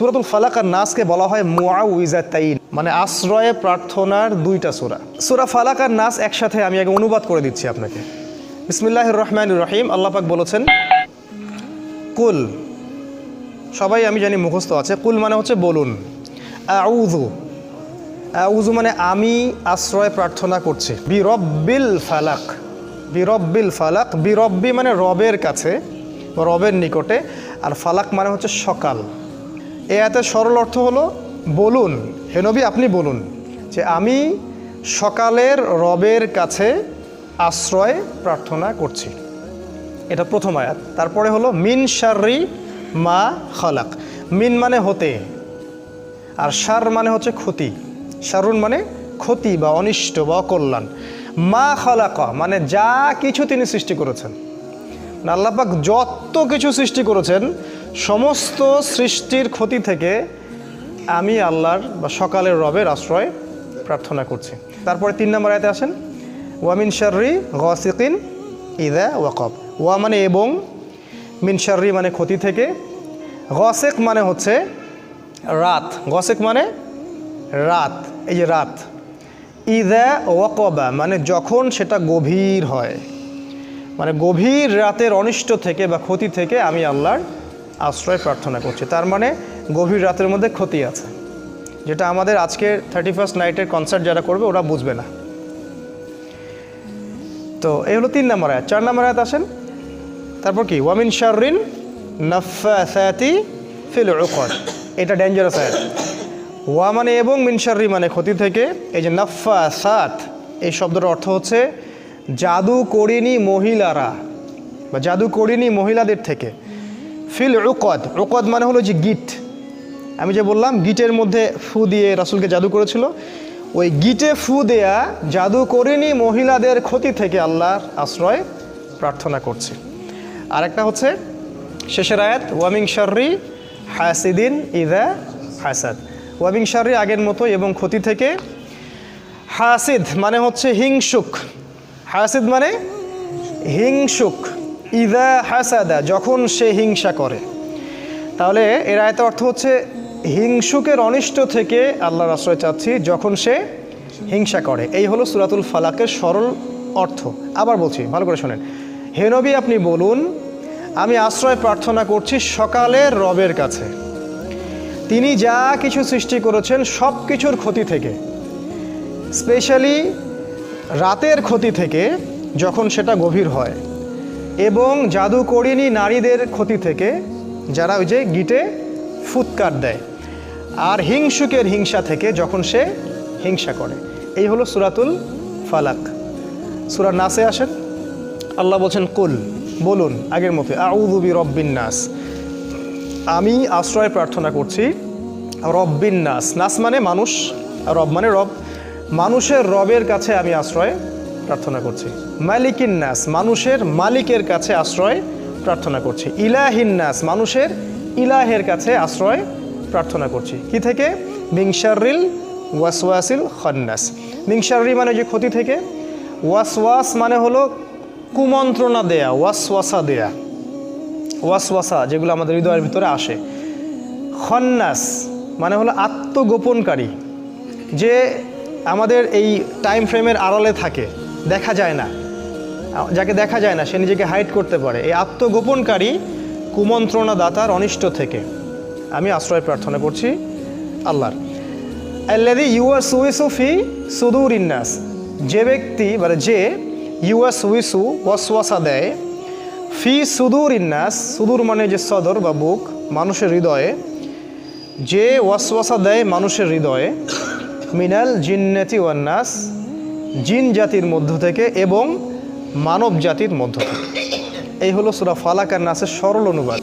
সুরাতুল ফালাক আর নাসকে বলা হয় মুআউইজাতাইন মানে আশ্রয়ে প্রার্থনার দুইটা সূরা। সূরা ফালাক আর নাস একসাথে আমি আগে অনুবাদ করে দিচ্ছি আপনাকে। বিসমিল্লাহির রহমানির রহিম, আল্লাহ পাক বলেছেন, কুল সবাই আমি জানি মুখস্থ আছে, কুল মানে হচ্ছে বলুন। আউযু আউযু মানে আমি আশ্রয় প্রার্থনা করছি। বিরব্বিল ফালাক বিরব্বিল ফালাক বিরব্বি মানে রবের কাছে রবের নিকটে, আর ফালাক মানে হচ্ছে সকাল। এ এতে সরল অর্থ হলো বলুন। হেনবি আপনি বলুন যে আমি সকালের রবের কাছে আশ্রয় প্রার্থনা করছি। এটা প্রথম আয়াত। তারপরে হলো, মিন শাররি মা খালাক। মিন মানে হতে, আর সার মানে হচ্ছে ক্ষতি। সারুন মানে ক্ষতি বা অনিষ্ট বা অকল্যাণ। মা খালাক মানে যা কিছু তিনি সৃষ্টি করেছেন। আল্লাপাক যত কিছু সৃষ্টি করেছেন সমস্ত সৃষ্টির ক্ষতি থেকে আমি আল্লাহর বা সকালের রবের আশ্রয় প্রার্থনা করছি। তারপরে তিন নম্বর আয়তে আসেন ওয়ামিন শাররি গসিকিন ইদা ওয়াকব। ওয়া মানে এবং, মিন শাররি মানে ক্ষতি থেকে, গসেক মানে হচ্ছে রাত। গসেক মানে রাত, এই যে রাত। ইদা ওয়াকবা মানে যখন সেটা গভীর হয়। মানে গভীর রাতের অনিষ্ট থেকে বা ক্ষতি থেকে আমি আল্লাহর আশ্রয় প্রার্থনা করছি। তার মানে গভীর রাতের মধ্যে ক্ষতি আছে। যেটা আমাদের আজকের থার্টি ফার্স্ট নাইটের কনসার্ট যারা করবে, ওরা বুঝবে না। তো এই হলো তিন নম্বর আয়াত। চার নম্বর আয়াত আসেন। তারপর কি? ওয়ামিন শাররিন নাফাসাতি ফিল উকদ এটা ডেঞ্জারাস আয়াত। ওয়া মানে এবং মিনশারি মানে ক্ষতি থেকে। এই যে নাফাসাত এই শব্দটার অর্থ হচ্ছে জাদু করিনি মহিলারা বা জাদু করিনি মহিলাদের থেকে। ফিল উকদ উকদ মানে হলো যে গিট। আমি যে বললাম, গিটের মধ্যে ফু দিয়ে রাসুলকে জাদু করেছিল। ওই গিটে ফু দেয়া জাদু করিনি মহিলাদের ক্ষতি থেকে আল্লাহর আশ্রয় প্রার্থনা করছি। আরেকটা হচ্ছে, শেষের আয়াত, ওয়ামিং শাররি হাসিদিন ইদা হাসাদ। ওয়ামিং শাররি আগের মতো এবং ক্ষতি থেকে হাসিদ মানে হচ্ছে হিংসুক। হাসিদ মানে হিংসুক। ইদা হাসাদা, যখন সে হিংসা করে। তাহলে এর আয়তের অর্থ হচ্ছে, হিংসুকের অনিষ্ট থেকে আল্লাহর আশ্রয় চাচ্ছি যখন সে হিংসা করে। এই হলো সুরাতুল ফালাকের সরল অর্থ। আবার বলছি, ভালো করে শোনেন। হেনবি আপনি বলুন, আমি আশ্রয় প্রার্থনা করছি সকালের রবের কাছে। তিনি যা কিছু সৃষ্টি করেছেন সব কিছুর ক্ষতি থেকে। স্পেশালি রাতের ক্ষতি থেকে যখন সেটা গভীর হয়। এবং জাদু করিনি নারীদের ক্ষতি থেকে যারা ওই যে গিটে ফুৎকার দেয়। আর হিংসুকের হিংসা থেকে যখন সে হিংসা করে। এই হলো সুরাতুল ফালাক। সুরা নাসে আসেন। আল্লাহ বলছেন, কুল, বলুন আগের মতো আউদুবি রব্বিন নাস। আমি আশ্রয় প্রার্থনা করছি, রব্বিন নাস। নাস মানে মানুষ, রব মানে রব। মানুষের রবের কাছে আমি আশ্রয় প্রার্থনা করছি। মালিকিন মানুষের মালিকের কাছে আশ্রয় প্রার্থনা করছি। ইলাহিন মানুষের ইলাহের কাছে আশ্রয় প্রার্থনা করছি। কি থেকে? মিংসারিল ওয়াসওয়াসিল খন্নাস। মিংসারি মানে যে ক্ষতি থেকে, ওয়াসওয়াস মানে হলো কুমন্ত্রণা দেয়া, ওয়াসওয়াসা দেয়া। ওয়াসওয়াসা যেগুলো আমাদের হৃদয়ের ভিতরে আসে। খন্নাস মানে হলো আত্মগোপনকারী। যে আমাদের এই টাইম ফ্রেমের আড়ালে থাকে। দেখা যায় না। যাকে দেখা যায় না, সে নিজেকে হাইড করতে পারে। এই আত্মগোপনকারী কুমন্ত্রণা দাতার অনিষ্ট থেকে। আমি আশ্রয় প্রার্থনা করছি আল্লাহর। আল্লাদি ইউএস উইসু ফি সুদুর ইন্নাস যে ব্যক্তি মানে যে ইউএস উইসু ওয়াসওয়াসা দেয়, ফি সুদুর ইন্নাস সুদূর মানে যে সদর বা বুক, মানুষের হৃদয়ে, যে ওয়াসওয়াসা দেয় মানুষের হৃদয়ে, মিনাল জিন্নাতি ওয়ান্নাস জিন জাতির মধ্য থেকে এবং মানব জাতির মধ্য থেকে। এই হলো সুরা ফালাকার নাসের সরল অনুবাদ।